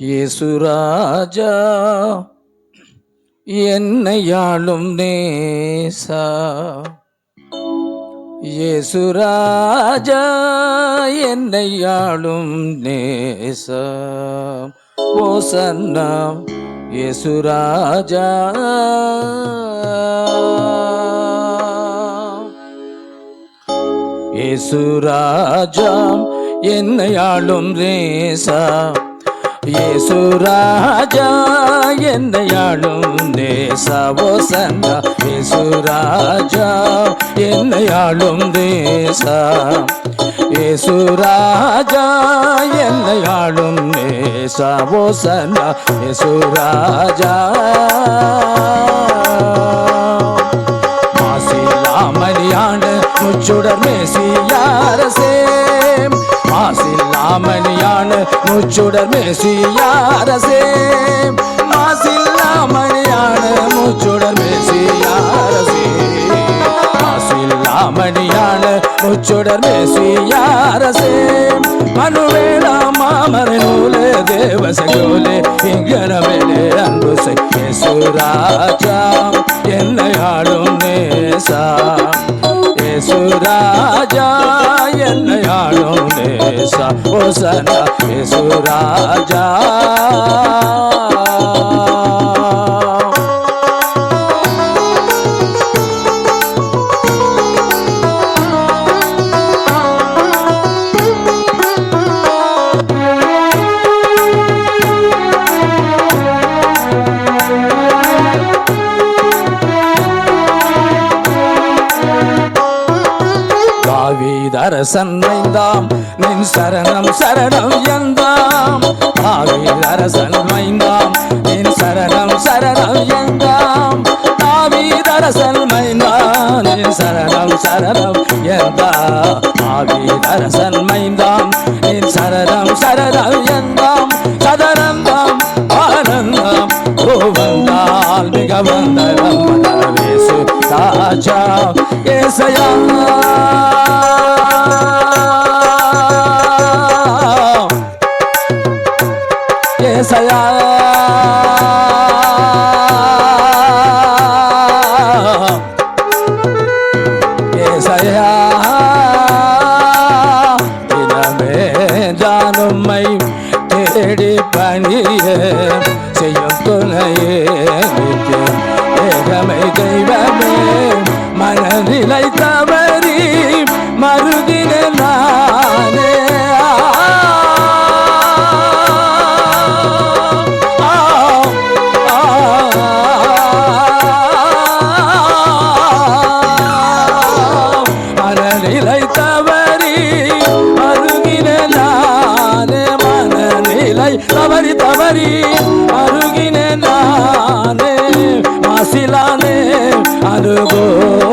இயேசுராஜா என்னையாளும் நேசா. இயேசுராஜா என்னையாளும் நேசா. ஓசன்னா இயேசுராஜா. இயேசுராஜாம் என்னையாளும் நேசா. இயேசுராஜா என்னையாளும் நேசா ஓசன்னா இயேசுராஜா என்னையாளும் நேசா இயேசுராஜா என்னையாளும் நேசா ஓசன்னா இயேசுராஜா மாசில்லாமணியான மாசில்லாமணியான முச்சுடர் மேசியாரசே மாசில்லாமணியான முச்சுடர் மேசியாரசே மாசில்லாமணியான முச்சுடர் மேசியாரசே மனுவேலா மாமர நூலே தேவசகோலே இங்கரவேலே அன்பு சுராஜா என்னை ஆளும் நேசா ஏசுராஜா. என்னை ஆளும் நேசா ஓசனா ஏசுராஜா தாவீதரசன் மைந்தாம். நின் சரணம் சரணம் எந்தாம் தாவீதரசன் மைந்தாம். நின் சரணம் சரணம் எந்தாம் தாவீதரசன் மைந்தாம். நின் சரணம் சரணம் எந்தா தாவீதரசன் மைந்தாம். நின் சரணம் சரணம் எந்தாம் சதனந்தாம் ஆனந்தம் கோவந்தால் மிக வந்தனம் ஏகமை தெய்வமே மனநிலை গো।